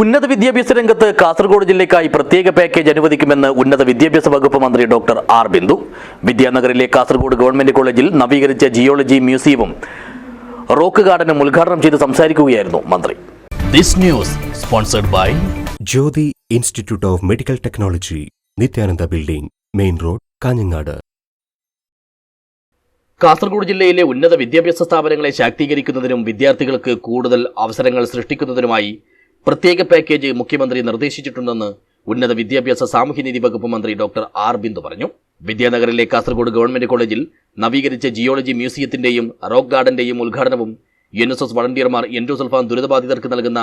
ഉന്നത വിദ്യാഭ്യാസ രംഗത്ത് കാസർഗോഡ് ജില്ലയ്ക്കായി പ്രത്യേക പാക്കേജ് അനുവദിക്കുമെന്ന് ഉന്നത വിദ്യാഭ്യാസ വകുപ്പ് മന്ത്രി ഡോക്ടർ ആർ ബിന്ദു. വിദ്യാനഗറിലെ കാസർഗോഡ് ഗവൺമെന്റ് കോളേജിൽ നവീകരിച്ച ജിയോളജി മ്യൂസിയവും റോക്ക് ഗാർഡനും ഉദ്ഘാടനം ചെയ്ത് സംസാരിക്കുകയായിരുന്നു മന്ത്രി. This news sponsored by Jyothi institute of medical technology Nithyananda building main road Kanhangad. Kasaragod ജില്ലയിലെ ഉന്നത വിദ്യാഭ്യാസ സ്ഥാപനങ്ങളെ ശാക്തീകരിക്കുന്നതിനും വിദ്യാർത്ഥികൾക്ക് കൂടുതൽ അവസരങ്ങൾ സൃഷ്ടിക്കുന്നതിനുമായി പ്രത്യേക പാക്കേജ് മുഖ്യമന്ത്രി നിർദ്ദേശിച്ചിട്ടുണ്ടെന്ന് ഉന്നത വിദ്യാഭ്യാസ സാമൂഹ്യനീതി വകുപ്പ് മന്ത്രി ഡോക്ടർ ആർ ബിന്ദു പറഞ്ഞു. വിദ്യാനഗറിലെ കാസർഗോഡ് ഗവൺമെന്റ് കോളേജിൽ നവീകരിച്ച ജിയോളജി മ്യൂസിയത്തിന്റെയും റോക്ക് ഗാർഡന്റെയും ഉദ്ഘാടനവും എൻ എസ് എസ് വളണ്ടിയർമാർ എൻഡോസൽഫാൻ ദുരിതബാധിതർക്ക് നൽകുന്ന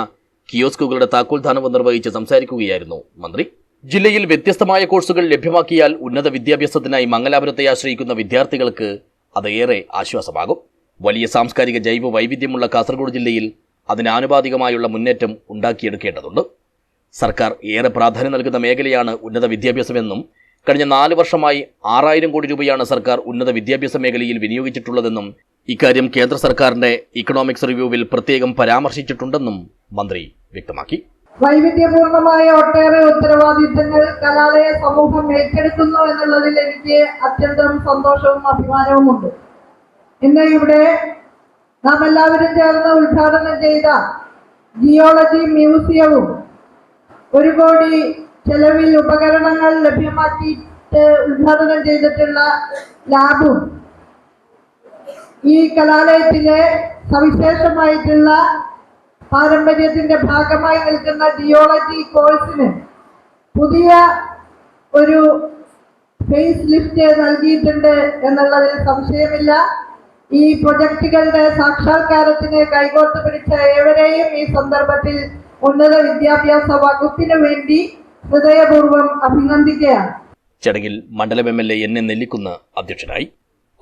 കിയോസ്കുകളുടെ താക്കോൽദാനവും നിർവഹിച്ച് സംസാരിക്കുകയായിരുന്നു മന്ത്രി. ജില്ലയിൽ വ്യത്യസ്തമായ കോഴ്സുകൾ ലഭ്യമാക്കിയാൽ ഉന്നത വിദ്യാഭ്യാസത്തിനായി മംഗലാപുരത്തെ ആശ്രയിക്കുന്ന വിദ്യാർത്ഥികൾക്ക് അത് ഏറെ ആശ്വാസമാകും. വലിയ സാംസ്കാരിക ജൈവ വൈവിധ്യമുള്ള കാസർഗോഡ് ജില്ലയിൽ അതിനാനുപാതികമായുള്ള മുന്നേറ്റം ഉണ്ടാക്കിയെടുക്കേണ്ടതുണ്ട്. സർക്കാർ ഏറെ പ്രാധാന്യം നൽകുന്ന മേഖലയാണ് ഉന്നത വിദ്യാഭ്യാസമെന്നും കഴിഞ്ഞ നാല് വർഷമായി ആറായിരം കോടി രൂപയാണ് സർക്കാർ ഉന്നത വിദ്യാഭ്യാസ മേഖലയിൽ വിനിയോഗിച്ചിട്ടുള്ളതെന്നും ഇക്കാര്യം കേന്ദ്ര സർക്കാരിന്റെ ഇക്കണോമിക്സ് റിവ്യൂവിൽ പ്രത്യേകം പരാമർശിച്ചിട്ടുണ്ടെന്നും മന്ത്രി വ്യക്തമാക്കി. വൈവിധ്യപൂർണമായ ഒട്ടേറെ ഉത്തരവാദിത്തങ്ങൾ കലാലയ സമൂഹം ഏറ്റെടുക്കുന്നു എന്നുള്ളതിൽ എനിക്ക് അത്യന്തം സന്തോഷവും അഭിമാനവുമുണ്ട്. ഇന്ന് ഇവിടെ നാം എല്ലാവരും ചേർന്ന് ഉദ്ഘാടനം ചെയ്ത ജിയോളജി മ്യൂസിയവും ഒരു കോടി ചെലവിൽ ഉപകരണങ്ങൾ ലഭ്യമാക്കിയിട്ട് ഉദ്ഘാടനം ചെയ്തിട്ടുള്ള ലാബും ഈ കലാലയത്തിലെ സവിശേഷമായിട്ടുള്ള പാരമ്പര്യത്തിന്റെ ഭാഗമായി നിൽക്കുന്ന ജിയോളജി കോഴ്സിന് പുതിയ ഒരു ഫേസ് ലിഫ്റ്റ് നൽകിയിട്ടുണ്ട് എന്നുള്ളതിൽ സംശയമില്ല. ഈ പ്രൊജക്ടുകളുടെ സാക്ഷാത്കാരത്തിന് കൈകോർത്ത് പിടിച്ച ഏവരെയും ഈ സന്ദർഭത്തിൽ ഉന്നത വിദ്യാഭ്യാസ വകുപ്പിന് വേണ്ടി ഹൃദയപൂർവം അഭിനന്ദിക്കുകയാണ്. ചടങ്ങിൽ മണ്ഡലം M L A N A Nellikkunnu അധ്യക്ഷനായി.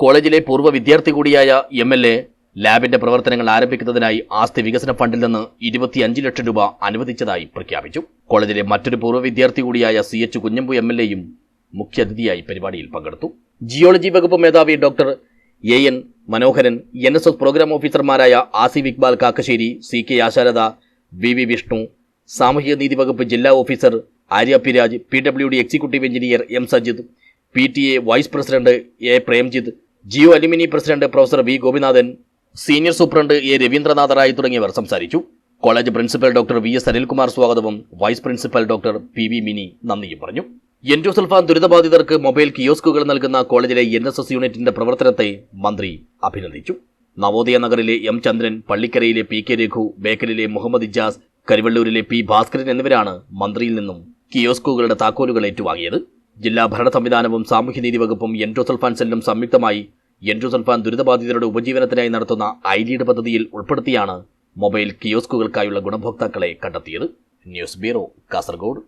കോളേജിലെ പൂർവ വിദ്യാർത്ഥി കൂടിയായ എം എൽ എ ലാബിന്റെ പ്രവർത്തനങ്ങൾ ആരംഭിക്കുന്നതിനായി ആസ്തി വികസന ഫണ്ടിൽ നിന്ന് ഇരുപത്തിയഞ്ച് ലക്ഷം രൂപ അനുവദിച്ചതായി പ്രഖ്യാപിച്ചു. കോളേജിലെ മറ്റൊരു പൂർവ വിദ്യാർത്ഥി കൂടിയായ C H Kunhambu M L എയും മുഖ്യാതിഥിയായി പരിപാടിയിൽ പങ്കെടുത്തു. ജിയോളജി വകുപ്പ് മേധാവി doctor A N Manoharan N S S program ഓഫീസർമാരായ Asif Iqbal Kakkassery C K Asharada V V Vishnu സാമൂഹിക നീതി വകുപ്പ് ജില്ലാ officer Arya Piraj P W D executive engineer M Sajith P T A vice president A Premjith geo alumni president professor V Gopinathan senior superintendent A Ravindranatha Rai തുടങ്ങിയവർ സംസാരിച്ചു. College principal doctor V S Anilkumar സ്വാഗതവും vice principal doctor P V Mini നന്ദിയും പറഞ്ഞു. Endosulfan ദുരിതബാധിതർക്ക് mobile കിയോസ്കുകൾ നൽകുന്ന കോളേജിലെ N S S യൂണിറ്റിന്റെ പ്രവർത്തനത്തെ മന്ത്രി അഭിനന്ദിച്ചു. നവോദയ നഗറിലെ എം ചന്ദ്രൻ പള്ളിക്കരയിലെ പി കെ രഘു ബേക്കലിലെ മുഹമ്മദ് ഇജാസ് കരിവള്ളൂരിലെ പി ഭാസ്കരൻ എന്നിവരാണ് മന്ത്രിയിൽ നിന്നും കിയോസ്കുകളുടെ താക്കോലുകൾ ഏറ്റുവാങ്ങിയത്. ജില്ലാ ഭരണ സംവിധാനവും സാമൂഹ്യനീതി വകുപ്പും എൻഡോസൾഫാൻ സെല്ലും സംയുക്തമായി എൻഡോസൾഫാൻ ദുരിതബാധിതരുടെ ഉപജീവനത്തിനായി നടത്തുന്ന ഐ ലീഡ് പദ്ധതിയിൽ ഉൾപ്പെടുത്തിയാണ് മൊബൈൽ കിയോസ്കുകൾക്കായുള്ള ഗുണഭോക്താക്കളെ കണ്ടെത്തിയത്. News bureau Kasaragod.